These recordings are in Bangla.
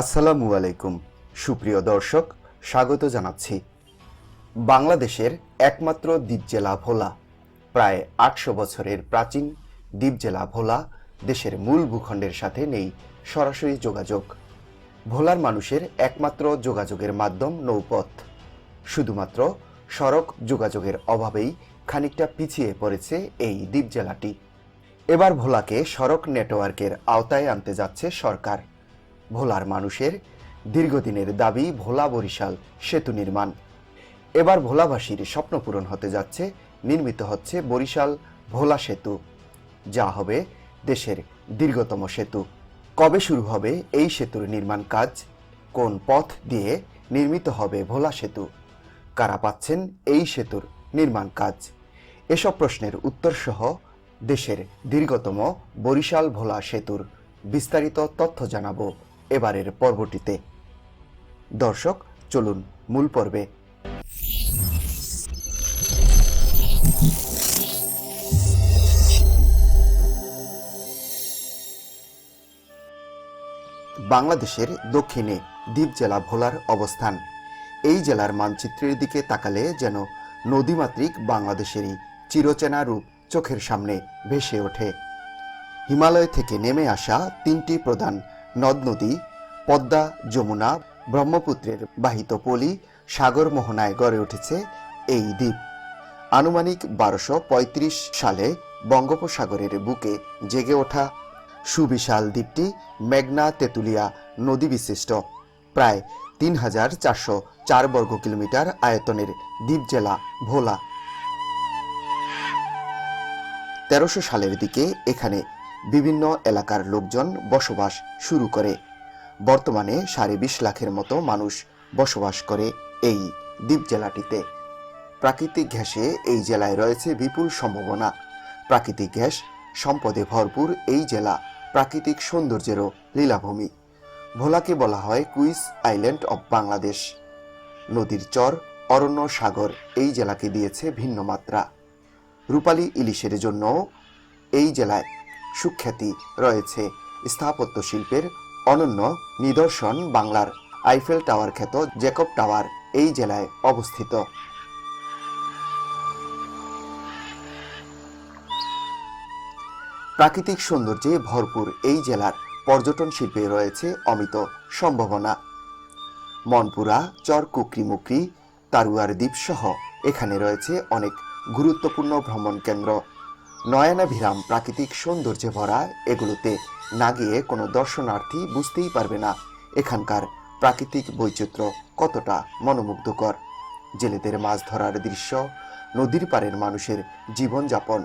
আসসালামু আলাইকুম। সুপ্রিয় দর্শক, স্বাগত জানাচ্ছি। বাংলাদেশের একমাত্র দ্বীপ জেলা ভোলা, প্রায় আটশো বছরের প্রাচীন দ্বীপ জেলা ভোলা দেশের মূল ভূখণ্ডের সাথে নেই সরাসরি যোগাযোগ। ভোলার মানুষের একমাত্র যোগাযোগের মাধ্যম নৌপথ। শুধুমাত্র সড়ক যোগাযোগের অভাবেই খানিকটা পিছিয়ে পড়েছে এই দ্বীপ জেলাটি এবার ভোলাকে সড়ক নেটওয়ার্কের আওতায় আনতে যাচ্ছে সরকার। ভোলার মানুষের দীর্ঘদিনের দাবি ভোলা বরিশাল সেতু নির্মাণ। এবার ভোলাবাসীর স্বপ্ন পূরণ হতে যাচ্ছে, নির্মিত হচ্ছে বরিশাল ভোলা সেতু। যা হবে দেশের দীর্ঘতম সেতু। কবে শুরু হবে এই সেতুর নির্মাণ কাজ? কোন পথ দিয়ে নির্মিত হবে ভোলা সেতু? কারা পাচ্ছেন এই সেতুর নির্মাণ কাজ? এসব প্রশ্নের উত্তর সহ দেশের দীর্ঘতম বরিশাল ভোলা সেতুর বিস্তারিত তথ্য জানাব। এবারের পর্বটিতে। দর্শক, চলুন মূল পর্বে। বাংলাদেশের দক্ষিণে দ্বীপ জেলা ভোলার অবস্থান। এই জেলার মানচিত্রের দিকে তাকালে যেন নদীমাতৃক বাংলাদেশেরই চিরচেনা রূপ চোখের সামনে ভেসে ওঠে। হিমালয় থেকে নেমে আসা তিনটি প্রধান নদ নদী, পদ্মা, যমুনা, ব্রহ্মপুত্রের বাহিত পলি, সাগর মোহনায় গড়ে উঠেছে এই দ্বীপ। আনুমানিক বারোশো সালে বঙ্গোপসাগরের বুকে জেগে ওঠা সুবিশাল দ্বীপটি মেঘনা তেঁতুলিয়া নদী বিশিষ্ট। প্রায় তিন হাজার চারশো চার বর্গ কিলোমিটার আয়তনের দ্বীপ জেলা ভোলা। তেরোশো সালের দিকে এখানে বিভিন্ন এলাকার লোকজন বসবাস শুরু করে। বর্তমানে সাড়ে বিশ লাখের মতো মানুষ বসবাস করে এই দ্বীপ জেলাটিতে। প্রাকৃতিক গ্যাসে এই জেলায় রয়েছে বিপুল সম্ভাবনা। প্রাকৃতিক গ্যাস সম্পদে ভরপুর এই জেলা প্রাকৃতিক সৌন্দর্যেরও লীলাভূমি। ভোলাকে বলা হয় কুইস আইল্যান্ড অব বাংলাদেশ। নদীর চর অরণ্য সাগর এই জেলাকে দিয়েছে ভিন্ন মাত্রা রূপালী ইলিশের জন্য এই জেলায় সুখ্যাতি রয়েছে। স্থাপত্য শিল্পের অনন্য নিদর্শন বাংলার আইফেল টাওয়ার খ্যাত জেকব টাওয়ার এই জেলায় অবস্থিত। প্রাকৃতিক সৌন্দর্যে ভরপুর এই জেলার পর্যটন শিল্পে রয়েছে অমিত সম্ভাবনা। মনপুরা, চর কুকরিমুকরি, তারুয়ার দ্বীপ সহ এখানে রয়েছে অনেক গুরুত্বপূর্ণ ভ্রমণ কেন্দ্র। নয়নাভিরাম প্রাকৃতিক সৌন্দর্যে ভরা এগুলোতে না গিয়ে কোনো দর্শনার্থী বুঝতেই পারবে না এখানকার প্রাকৃতিক বৈচিত্র্য কতটা মনোমুগ্ধকর। জেলেদের মাছ ধরার দৃশ্য, নদীর পাড়ের মানুষের জীবনযাপন,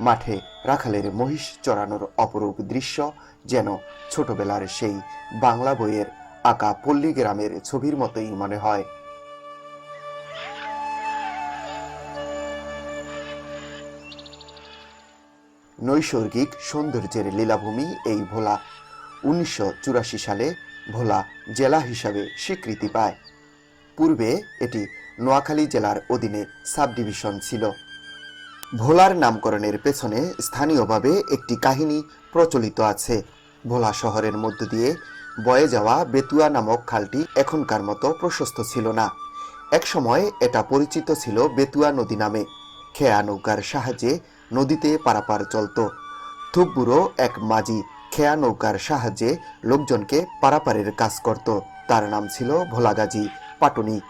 মাঠে রাখালের মহিষ চড়ানোর অপরূপ দৃশ্য যেন ছোটবেলার সেই বাংলা বইয়ের আঁকা পল্লী গ্রামের ছবির মতোই মনে হয়। নৈসর্গিক সৌন্দর্যের লীলাভূমি এই ভোলা। উনিশশো চুরাশি সালে ভোলা জেলা হিসাবে স্বীকৃতি পায়। পূর্বে এটি নোয়াখালী জেলার অধীনে সাব ডিভিশন ছিল। ভোলার নামকরণের পেছনে স্থানীয়ভাবে একটি কাহিনী প্রচলিত আছে। ভোলা শহরের মধ্য দিয়ে বয়ে যাওয়া বেতুয়া নামক খালটি এখনকার মতো প্রশস্ত ছিল না। একসময় এটা পরিচিত ছিল বেতুয়া নদী নামে। খেয়া নৌকার সাহায্যে নদীতে পারাপার চলত। থুপবুড়ো এক মাঝি খেয়া নৌকার সাহায্যে লোকজনকে পারাপারের কাজ করত। তার নাম ছিল ভোলাগাজী পাটনি।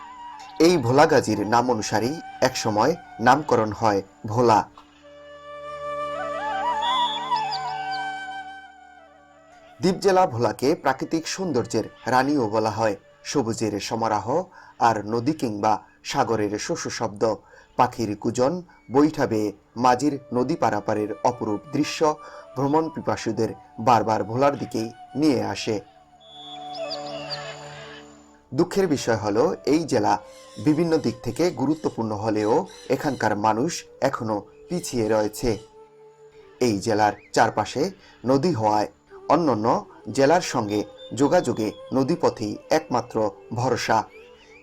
এই ভোলাগাজীর নাম অনুসারেই একসময় নামকরণ হয় ভোলা। দ্বীপ জেলা ভোলাকে প্রাকৃতিক সৌন্দর্যের রানীও বলা হয়। সবুজের সমারাহ আর নদী কিংবা সাগরের শস্য শব্দ। পাখির কুজন বৈঠাবে মাঝির নদী পারাপারের অপরূপ দৃশ্য ভ্রমণ পিপাসুদের বারবার ভোলার দিকেই নিয়ে আসে। দুঃখের বিষয় হলো, এই জেলা বিভিন্ন দিক থেকে গুরুত্বপূর্ণ হলেও এখানকার মানুষ এখনও পিছিয়ে রয়েছে। এই জেলার চারপাশে নদী হওয়ায় অন্যান্য জেলার সঙ্গে যোগাযোগে নদীপথেই একমাত্র ভরসা।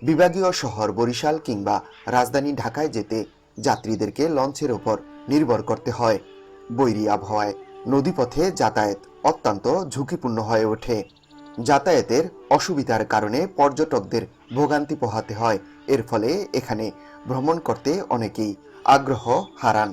বিভাগীয় শহর বরিশাল কিংবা রাজধানী ঢাকায় যেতে যাত্রীদেরকে লঞ্চের ওপর নির্ভর করতে হয়। বৈরী আবহাওয়ায় নদীপথে যাতায়াত অত্যন্ত ঝুঁকিপূর্ণ হয়ে ওঠে। যাতায়াতের অসুবিধার কারণে পর্যটকদের ভোগান্তি পোহাতে হয়। এর ফলে এখানে ভ্রমণ করতে অনেকেই আগ্রহ হারান।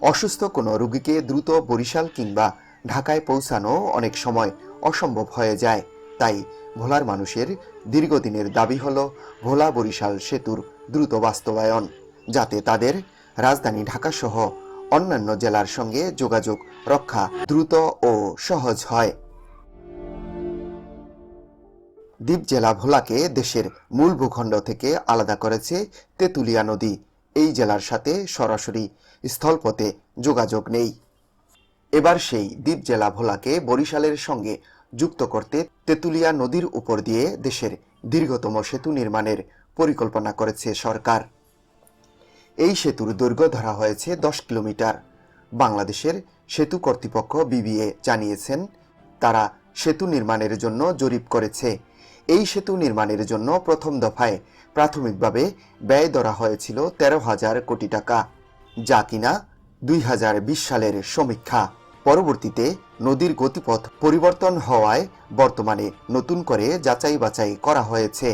অসুস্থ কোনো রোগীকে দ্রুত বরিশাল কিংবা ঢাকায় পৌঁছানো অনেক সময় অসম্ভব হয়ে যায়। তাই ভোলার মানুষের দীর্ঘদিনের দাবি হল ভোলা বরিশাল সেতুর দ্রুত বাস্তবায়ন, যাতে তাদের রাজধানী ঢাকাসহ অন্যান্য জেলার সঙ্গে যোগাযোগ রক্ষা দ্রুত ও সহজ হয়। দ্বীপ জেলা ভোলাকে দেশের মূল ভূখণ্ড থেকে আলাদা করেছে তেঁতুলিয়া নদী। এই জেলার সাথে সরাসরি স্থলপথে যোগাযোগ নেই। এবার সেই দ্বীপ জেলা ভোলাকে বরিশালের সঙ্গে যুক্ত করতে তেঁতুলিয়া নদীর উপর দিয়ে দেশের দীর্ঘতম সেতু নির্মাণের পরিকল্পনা করেছে সরকার। এই সেতুর দৈর্ঘ্য ধরা হয়েছে দশ কিলোমিটার। বাংলাদেশের সেতু কর্তৃপক্ষ বিবিএ জানিয়েছেন, তারা সেতু নির্মাণের জন্য জরিপ করেছে। এই সেতু নির্মাণের জন্য প্রথম দফায় প্রাথমিকভাবে ব্যয় ধরা হয়েছিল তেরো হাজার কোটি টাকা, যা কিনা দুই হাজার বিশ সালের সমীক্ষা। পরবর্তীতে নদীর গতিপথ পরিবর্তন হওয়ায় বর্তমানে নতুন করে যাচাই বাছাই করা হয়েছে।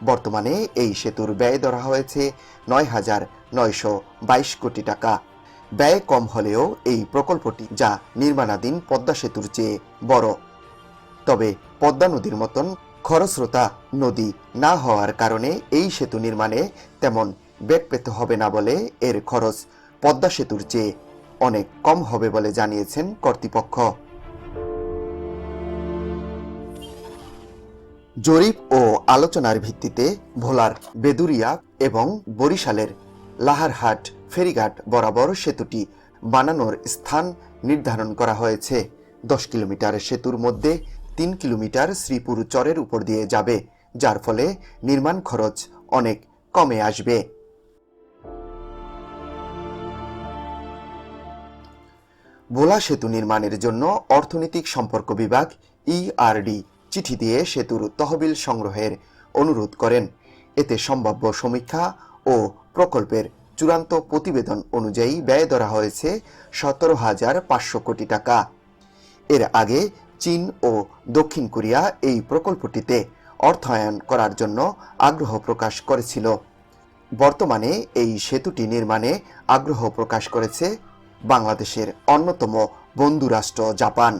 বর্তমানে এই সেতুর ব্যয় ধরা হয়েছে নয় হাজার নয়শো বাইশ কোটি টাকা। ব্যয় কম হলেও এই প্রকল্পটি যা নির্মাণাধীন পদ্মা সেতুর চেয়ে বড়। তবে পদ্মা নদীর মতন খরস্রোতা নদী না হওয়ার কারণে এই সেতু নির্মাণে তেমন বেগ পেতে হবে না বলে এর খরচ পদ্মা সেতুর চেয়ে অনেক কম হবে বলে জানিয়েছেন কর্তৃপক্ষ। জরিপ ও আলোচনার ভিত্তিতে ভোলার বেদুরিয়া এবং বরিশালের লাহারহাট ফেরিঘাট বরাবর সেতুটি বানানোর স্থান নির্ধারণ করা হয়েছে। দশ কিলোমিটার সেতুর মধ্যে তিন কিলোমিটার শ্রীপুর চরের উপর দিয়ে যাবে, যার ফলে নির্মাণ খরচ অনেক কমে আসবে। ভোলা সেতু নির্মাণের জন্য অর্থনৈতিক সম্পর্ক বিভাগ ইআরডি চিঠি দিয়ে সেতুর তহবিল সংগ্রহের অনুরোধ করেন। এতে সম্ভাব্য সমীক্ষা ও প্রকল্পের চূড়ান্ত প্রতিবেদন অনুযায়ী ব্যয় ধরা হয়েছে সতেরো হাজার পাঁচশো কোটি টাকা। এর আগে চীন ও দক্ষিণ কোরিয়া এই প্রকল্পটিতে অর্থায়ন করার জন্য আগ্রহ প্রকাশ করেছিল। বর্তমানে এই সেতুটি নির্মাণে আগ্রহ প্রকাশ করেছে বাংলাদেশের অন্যতম বন্ধু রাষ্ট্র জাপান।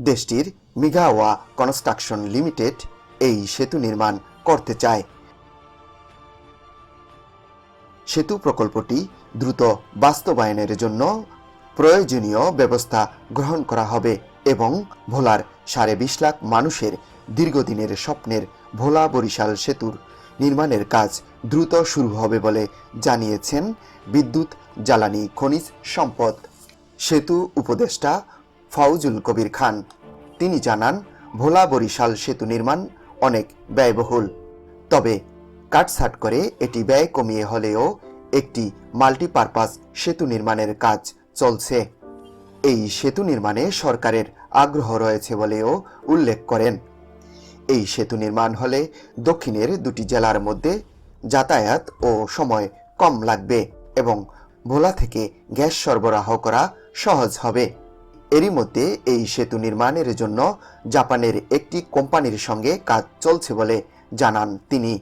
দেশটির মিগাওয়া কনস্ট্রাকশন লিমিটেড এই সেতু নির্মাণ করতে চায়। সেতু প্রকল্পটি দ্রুত বাস্তবায়নের জন্য প্রয়োজনীয় ব্যবস্থা গ্রহণ করা হবে এবং ভোলার সাড়ে বিশ লাখ মানুষের দীর্ঘদিনের স্বপ্নের ভোলা বরিশাল সেতুর নির্মাণের কাজ দ্রুত শুরু হবে বলে জানিয়েছেন বিদ্যুৎ জ্বালানি, খনিজ সম্পদ। সেতু উপদেষ্টা ফাউজুল কবির খান। তিনি জানান, ভোলা বরিশাল সেতু নির্মাণ অনেক ব্যয়বহুল। তবে কাটছাট করে এটি ব্যয় কমিয়ে হলেও একটি মাল্টিপারপাস সেতু নির্মাণের কাজ চলছে। এই সেতু নির্মাণে সরকারের আগ্রহ রয়েছে বলেও উল্লেখ করেন। এই সেতু নির্মাণ হলে দক্ষিণের দুটি জেলার মধ্যে যাতায়াত ও সময় কম লাগবে এবং ভোলা থেকে গ্যাস সরবরাহ করা সহজ হবে। এরই মধ্যে এই সেতু নির্মাণের জন্য জাপানের একটি কোম্পানির সঙ্গে কাজ চলছে বলে জানান তিনি।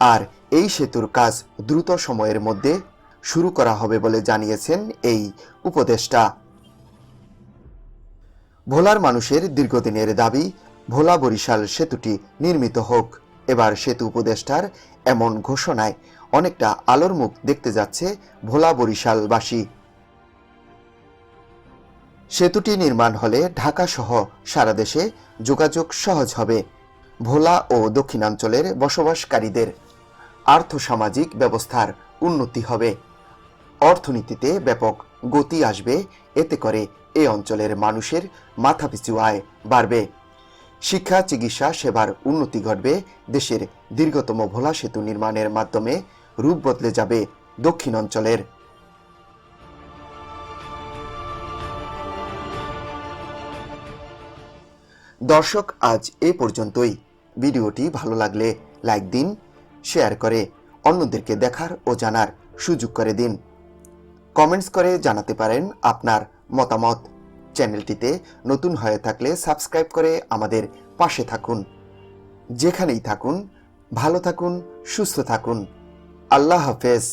আর এই সেতুর কাজ দ্রুত সময়ের মধ্যে শুরু করা হবে বলে জানিয়েছেন এই উপদেষ্টা। ভোলার মানুষের দীর্ঘদিনের দাবি, ভোলা বরিশাল সেতুটি নির্মিত হোক। এবার সেতু উপদেষ্টার এমন ঘোষণায় অনেকটা আলোর মুখ দেখতে যাচ্ছে ভোলা বরিশালবাসী। সেতুটি নির্মাণ হলে ঢাকা সহ সারা দেশে যোগাযোগ সহজ হবে, ভোলা ও দক্ষিণাঞ্চলের বসবাসকারীদের। আর্থসামাজিক ব্যবস্থার উন্নতি হবে। অর্থনীতিতে ব্যাপক গতি আসবে, এতে করে এ অঞ্চলের মানুষের মাথাপিছু আয় বাড়বে। শিক্ষা, চিকিৎসা, সেবার উন্নতি ঘটবে। দেশের দীর্ঘতম ভোলা সেতু নির্মাণের মাধ্যমে রূপ বদলে যাবে দক্ষিণ অঞ্চলের দর্শক, আজ এ পর্যন্তই। ভিডিওটি ভালো লাগলে লাইক দিন, শেয়ার করে অন্যদেরকে দেখার ও জানার সুযোগ করে দিন। কমেন্টস করে জানাতে পারেন আপনার মতামত। চ্যানেলটিতে নতুন হয়ে থাকলে সাবস্ক্রাইব করে আমাদের পাশে থাকুন। যেখানেই থাকুন, ভালো থাকুন, সুস্থ থাকুন। আল্লাহ হাফেজ।